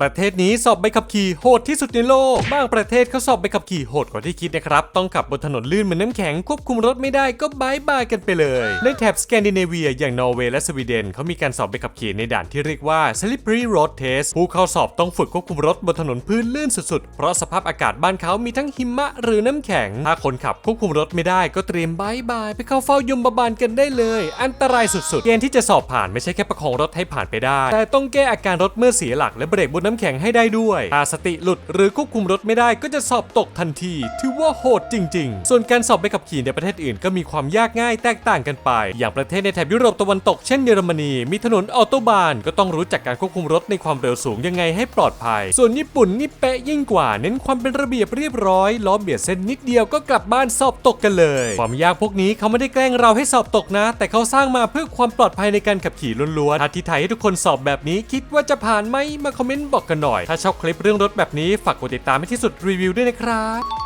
ประเทศนี้สอบใบขับขี่โหดที่สุดในโลก บางประเทศเขาสอบใบขับขี่โหดกว่าที่คิดนะครับ ต้องขับบนถนนลื่นเหมือนน้ำแข็งควบคุมรถไม่ได้ก็บายบายกันไปเลย ในแถบสแกนดิเนเวีย อย่างนอร์เวย์และสวีเดนเขามีการสอบใบขับขี่ในด่านที่เรียกว่า slippery road test ผู้เข้าสอบต้องฝึกควบคุมรถบนถนนพื้นลื่นสุดๆ เพราะสภาพอากาศบ้านเขามีทั้งหิมะหรือน้ำแข็ง ถ้าคนขับควบคุมรถไม่ได้ก็เตรียมบายบายไปเข้าเฝ้ายมบาลกันได้เลย อันตรายสุดๆ เกณฑ์ที่จะสอบผ่านไม่ใช่แค่ประคองรถให้ผ่านไปได้ แต่ต้องแก้อาการรถเมื่อเสียหลักและเบรกบนน้ำแข็งให้ได้ด้วยถ้าสติหลุดหรือควบคุมรถไม่ได้ก็จะสอบตกทันที ถือว่าโหดจริง ๆ ส่วนการสอบใบขับขี่ในประเทศอื่นก็มีความยากง่ายแตกต่างกันไป อย่างประเทศในแถบยุโรปตะวันตกเช่นเยอรมนี มีถนนออโตบาน ก็ต้องรู้จักการควบคุมรถในความเร็วสูงยังไงให้ปลอดภัย ส่วนญี่ปุ่นนี่เป๊ะยิ่งกว่า เน้นความเป็นระเบียบเรียบร้อยล้อเบียดเส้นนิดเดียวก็กลับบ้านสอบตกกันเลย ความยากพวกนี้เขาไม่ได้แกล้งเราให้สอบตกนะ แต่เขาสร้างมาเพื่อความปลอดภัยในการขับขี่ล้วนๆถ้าที่ไทยให้ทุกคนสอบแบบนี้คิดว่าจะผ่านไหมมาคอมเมนต์บอกกันหน่อย ถ้าชอบคลิปเรื่องรถแบบนี้ฝากกดติดตามให้ที่สุดรีวิวด้วยนะครับ